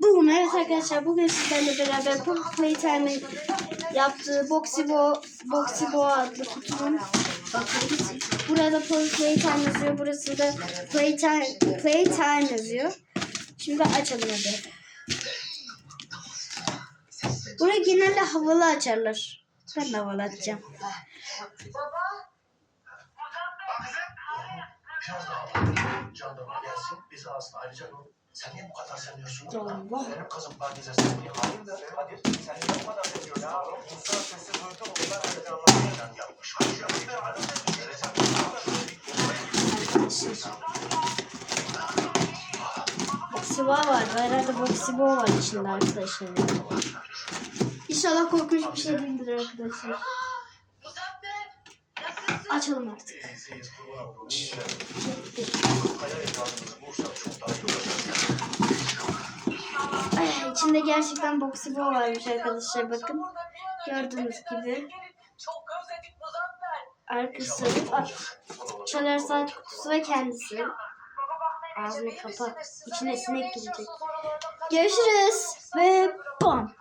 Bugün evet arkadaşlar bugün sizlerle beraber Pop Playtime'ın yaptığı Boxibo, Boxibo adlı kutunun bakın burada Pop Playtime yazıyor burası da Playtime, Playtime yazıyor. Şimdi açalım hadi. Burayı genelde havalı açarlar. Ben de havalı açacağım. Biraz daha var. Jandarma gelsin. Bizi alsın. Ayrıca sen niye bu kadar sanıyorsun? Allah. Benim kızım Pakize sen niye? Hayırdır? Hadi. Sen niye bu kadar seviyorsun? Ya insan sesi duydu. Onlar heyecanlanmadan yapmış. Hadi yapmış. Boxibo var. Herhalde Boxibo var içinde arkadaşlar. İnşallah korkunç bir şey değildir arkadaşlar. İyi olacak. Ay, içinde gerçekten Boxibo varmış arkadaşlar bakın. Gördüğünüz gibi. Arkası çalar saat kutusu ve kendisi. Ağzını kapa. İçine sinek girecek. Görüşürüz ve bam.